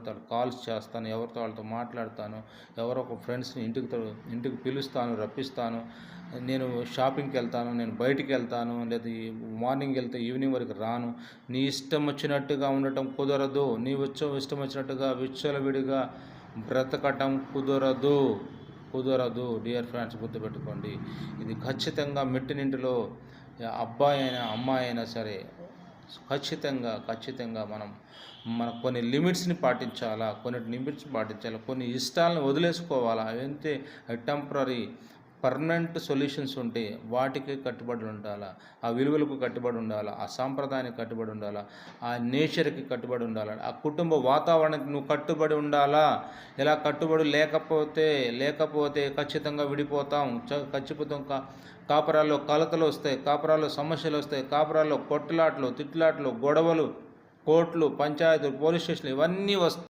మాట్లాడతాను కాల్స్ చేస్తాను ఎవరితో వాళ్ళతో మాట్లాడతాను ఎవరో ఒక ఫ్రెండ్స్ని ఇంటికి తో- ఇంటికి పిలుస్తాను రప్పిస్తాను. నేను షాపింగ్కి వెళ్తాను నేను బయటికి వెళ్తాను లేదా మార్నింగ్ వెళ్తే ఈవినింగ్ వరకు రాను. నీ ఇష్టం వచ్చినట్టుగా ఉండటం కుదరదు నీ వచ్చ ఇష్టం వచ్చినట్టుగా విచ్చలవిడిగా బ్రతకటం కుదరదు. కుదరదు డియర్ ఫ్రెండ్స్ గుర్తుపెట్టుకోండి. ఇది ఖచ్చితంగా మెట్టినింటిలో అబ్బాయి అయినా అమ్మాయి అయినా సరే ఖచ్చితంగా ఖచ్చితంగా మనం మన కొన్ని లిమిట్స్ని పాటించాలా కొన్ని లిమిట్స్ పాటించాలా కొన్ని ఇష్టాలను వదిలేసుకోవాలా అవంతే టెంపరీ పర్మనెంట్ సొల్యూషన్స్ ఉంటే వాటికి కట్టుబడి ఉండాలా? ఆ విలువలకు కట్టుబడి ఉండాలా? ఆ సాంప్రదాయానికి కట్టుబడి ఉండాలా? ఆ నేచర్కి కట్టుబడి ఉండాలా? ఆ కుటుంబ వాతావరణానికి నువ్వు కట్టుబడి ఉండాలా? ఇలా కట్టుబడి లేకపోతే లేకపోతే ఖచ్చితంగా విడిపోతాం. చ- ఖచ్చితంగా కా- కాపురాల్లో కలతలు వస్తాయి. కాపురాల్లో సమస్యలు వస్తాయి. కాపురాల్లో కొట్లాట్లు తిట్లాట్లు గొడవలు కోర్టులు పంచాయతీలు పోలీస్ స్టేషన్లు ఇవన్నీ వస్తాయి.